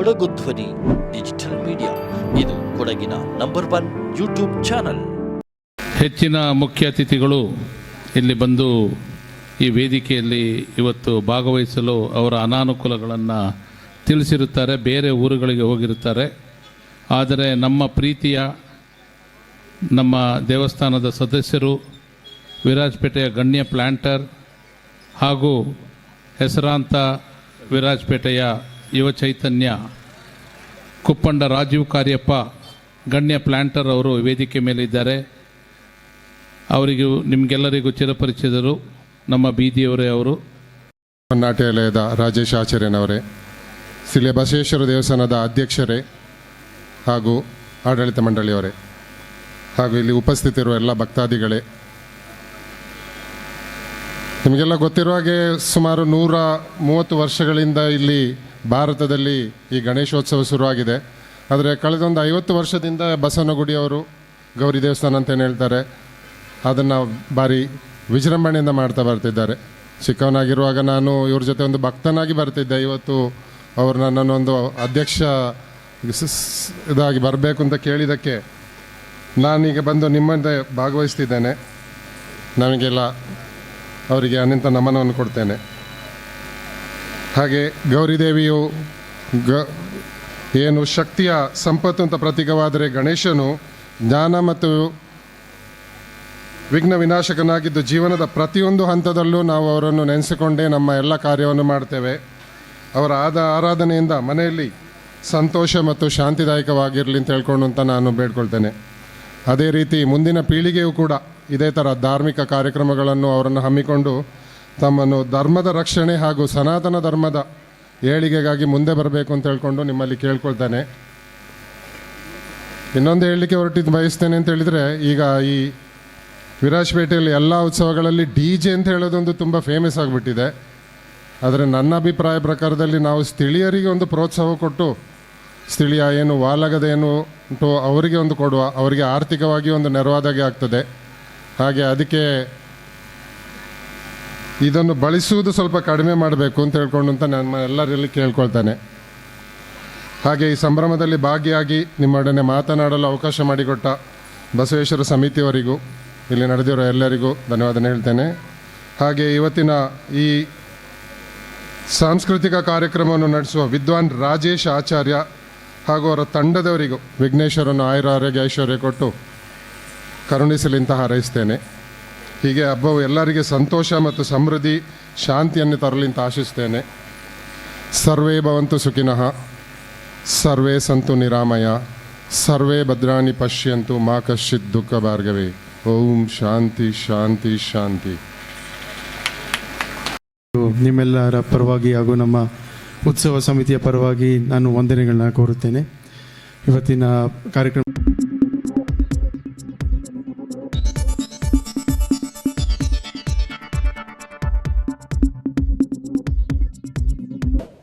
ಕೊಡಗು ಧ್ವನಿ, digital media. ಇದು ಕೊಡಗಿನ ನಂಬರ್ ಒನ್ ಯೂಟ್ಯೂಬ್ ಚಾನಲ್. ಹೆಚ್ಚಿನ ಮುಖ್ಯ ಅತಿಥಿಗಳು ಇಲ್ಲಿ ಬಂದು ಈ ವೇದಿಕೆಯಲ್ಲಿ ಇವತ್ತು ಭಾಗವಹಿಸಲು ಅವರ ಅನಾನುಕೂಲಗಳನ್ನು ತಿಳಿಸಿರುತ್ತಾರೆ, ಬೇರೆ ಊರುಗಳಿಗೆ ಹೋಗಿರುತ್ತಾರೆ. ಆದರೆ ನಮ್ಮ ಪ್ರೀತಿಯ ನಮ್ಮ ದೇವಸ್ಥಾನದ ಸದಸ್ಯರು, ವಿರಾಜಪೇಟೆಯ ಗಣ್ಯ ಪ್ಲ್ಯಾಂಟರ್ ಹಾಗೂ ಹೆಸರಾಂತ ವಿರಾಜಪೇಟೆಯ ಯುವ ಚೈತನ್ಯ ಕುಪ್ಪಂಡ ರಾಜೀವ್ ಕಾರ್ಯಪ್ಪ, ಗಣ್ಯ ಪ್ಲ್ಯಾಂಟರ್ ಅವರು ವೇದಿಕೆ ಮೇಲೆ ಇದ್ದಾರೆ. ಅವರಿಗೂ ನಿಮಗೆಲ್ಲರಿಗೂ ಚಿರಪರಿಚಿತರು ನಮ್ಮ ಬೀದಿಯವರೇ ಅವರು. ನಾಟ್ಯಾಲಯದ ರಾಜೇಶ್ ಆಚಾರ್ಯನವರೇ ಸಿಲೆ ಬಸವೇಶ್ವರ ದೇವಸ್ಥಾನದ ಅಧ್ಯಕ್ಷರೇ ಹಾಗೂ ಆಡಳಿತ ಮಂಡಳಿಯವರೇ ಹಾಗೂ ಇಲ್ಲಿ ಉಪಸ್ಥಿತಿರುವ ಎಲ್ಲ ಭಕ್ತಾದಿಗಳೇ. ನಿಮಗೆಲ್ಲ ಗೊತ್ತಿರುವ ಹಾಗೆ ಸುಮಾರು ನೂರ ಮೂವತ್ತು ವರ್ಷಗಳಿಂದ ಇಲ್ಲಿ ಭಾರತದಲ್ಲಿ ಈ ಗಣೇಶೋತ್ಸವ ಶುರುವಾಗಿದೆ. ಆದರೆ ಕಳೆದೊಂದು ಐವತ್ತು ವರ್ಷದಿಂದ ಬಸವನಗುಡಿಯವರು ಗೌರಿ ದೇವಸ್ಥಾನ ಅಂತ ಹೇಳ್ತಾರೆ, ಅದನ್ನು ಭಾರಿ ವಿಜೃಂಭಣೆಯಿಂದ ಮಾಡ್ತಾ ಬರ್ತಿದ್ದಾರೆ. ಚಿಕ್ಕವನಾಗಿರುವಾಗ ನಾನು ಇವ್ರ ಜೊತೆ ಒಂದು ಭಕ್ತನಾಗಿ ಬರ್ತಿದ್ದೆ. ಇವತ್ತು ಅವರು ನನ್ನನ್ನೊಂದು ಅಧ್ಯಕ್ಷ ಇದಾಗಿ ಬರಬೇಕು ಅಂತ ಕೇಳಿದ್ದಕ್ಕೆ ನಾನೀಗ ಬಂದು ನಿಮ್ಮಂತೆ ಭಾಗವಹಿಸ್ತಿದ್ದೇನೆ. ನನಗೆಲ್ಲ ಅವರಿಗೆ ಅನಂತ ನಮನವನ್ನು ಕೊಡ್ತೇನೆ. ಹಾಗೆ ಗೌರಿದೇವಿಯು ಗ, ಏನು ಶಕ್ತಿಯ ಸಂಪತ್ತು ಅಂತ ಪ್ರತೀಕವಾದರೆ ಗಣೇಶನು ಜ್ಞಾನ ಮತ್ತು ವಿಘ್ನ ವಿನಾಶಕನಾಗಿದ್ದು ಜೀವನದ ಪ್ರತಿಯೊಂದು ಹಂತದಲ್ಲೂ ನಾವು ಅವರನ್ನು ನೆನೆಸಿಕೊಂಡೇ ನಮ್ಮ ಎಲ್ಲ ಕಾರ್ಯವನ್ನು ಮಾಡ್ತೇವೆ. ಅವರ ಆದ ಆರಾಧನೆಯಿಂದ ಮನೆಯಲ್ಲಿ ಸಂತೋಷ ಮತ್ತು ಶಾಂತಿದಾಯಕವಾಗಿರಲಿ ಅಂತ ಹೇಳ್ಕೊಂಡು ಅಂತ ನಾನು ಬೇಡ್ಕೊಳ್ತೇನೆ. ಅದೇ ರೀತಿ ಮುಂದಿನ ಪೀಳಿಗೆಯೂ ಕೂಡ ಇದೇ ಥರ ಧಾರ್ಮಿಕ ಕಾರ್ಯಕ್ರಮಗಳನ್ನು ಅವರನ್ನು ಹಮ್ಮಿಕೊಂಡು ತಮ್ಮನ್ನು ಧರ್ಮದ ರಕ್ಷಣೆ ಹಾಗೂ ಸನಾತನ ಧರ್ಮದ ಏಳಿಗೆಗಾಗಿ ಮುಂದೆ ಬರಬೇಕು ಅಂತ ಹೇಳ್ಕೊಂಡು ನಿಮ್ಮಲ್ಲಿ ಕೇಳ್ಕೊಳ್ತಾನೆ. ಇನ್ನೊಂದು ಹೇಳಲಿಕ್ಕೆ ಹೊರಟಿದ್ದು ಬಯಸ್ತೇನೆ ಅಂತ ಹೇಳಿದರೆ, ಈಗ ಈ ವಿರಾಜಪೇಟೆಯಲ್ಲಿ ಎಲ್ಲ ಉತ್ಸವಗಳಲ್ಲಿ ಡಿ ಜೆ ಅಂತ ಹೇಳೋದೊಂದು ತುಂಬ ಫೇಮಸ್ ಆಗಿಬಿಟ್ಟಿದೆ. ಆದರೆ ನನ್ನ ಅಭಿಪ್ರಾಯ ಪ್ರಕಾರದಲ್ಲಿ ನಾವು ಸ್ಥಳೀಯರಿಗೆ ಒಂದು ಪ್ರೋತ್ಸಾಹ ಕೊಟ್ಟು, ಸ್ಥಳೀಯ ಏನು ವಾಲಗದ ಉಂಟು ಅವರಿಗೆ ಒಂದು ಕೊಡುವ, ಅವರಿಗೆ ಆರ್ಥಿಕವಾಗಿ ಒಂದು ನೆರವಾದಾಗೆ ಆಗ್ತದೆ. ಹಾಗೆ ಅದಕ್ಕೆ ಇದನ್ನು ಬಳಸುವುದು ಸ್ವಲ್ಪ ಕಡಿಮೆ ಮಾಡಬೇಕು ಅಂತ ಹೇಳ್ಕೊಂಡು ಅಂತ ನಾನು ಎಲ್ಲರಲ್ಲಿ ಕೇಳ್ಕೊಳ್ತಾನೆ. ಹಾಗೆ ಈ ಸಂಭ್ರಮದಲ್ಲಿ ಭಾಗಿಯಾಗಿ ನಿಮ್ಮೊಡನೆ ಮಾತನಾಡಲು ಅವಕಾಶ ಮಾಡಿಕೊಟ್ಟ ಬಸವೇಶ್ವರ ಸಮಿತಿಯವರಿಗೂ, ಇಲ್ಲಿ ನಡೆದಿರೋ ಎಲ್ಲರಿಗೂ ಧನ್ಯವಾದ ಹೇಳ್ತೇನೆ. ಹಾಗೆ ಇವತ್ತಿನ ಈ ಸಾಂಸ್ಕೃತಿಕ ಕಾರ್ಯಕ್ರಮವನ್ನು ನಡೆಸುವ ವಿದ್ವಾನ್ ರಾಜೇಶ್ ಆಚಾರ್ಯ ಹಾಗೂ ಅವರ ತಂಡದವರಿಗೂ ವಿಘ್ನೇಶ್ವರನ್ನು ಆಯುರ ಆರೋಗ್ಯ ಐಶ್ವರ್ಯ ಕೊಟ್ಟು ಕರುಣಿಸಲಿಂತ ಹಾರೈಸ್ತೇನೆ. ಹೀಗೆ ಹಬ್ಬವು ಎಲ್ಲರಿಗೆ ಸಂತೋಷ ಮತ್ತು ಸಮೃದ್ಧಿ, ಶಾಂತಿಯನ್ನು ತರಲಿಂತ ಆಶಿಸ್ತೇನೆ. ಸರ್ವೇ ಭವಂತು ಸುಖಿನಃ. ಸರ್ವೇ ಸಂತು ನಿರಾಮಯ. ಸರ್ವೇ ಭದ್ರಾಣಿ ಪಶ್ಯಂತು ಮಾ ಕಶ್ಚಿತ್ ದುಃಖ ಭಾರ್ಗವೇ. ಓಂ ಶಾಂತಿ ಶಾಂತಿ ಶಾಂತಿ. ನಿಮ್ಮೆಲ್ಲರ ಪರವಾಗಿ ಹಾಗೂ ನಮ್ಮ ಉತ್ಸವ ಸಮಿತಿಯ ಪರವಾಗಿ ನಾನು ವಂದನೆಗಳನ್ನ ಕೋರುತ್ತೇನೆ. ಇವತ್ತಿನ ಕಾರ್ಯಕ್ರಮ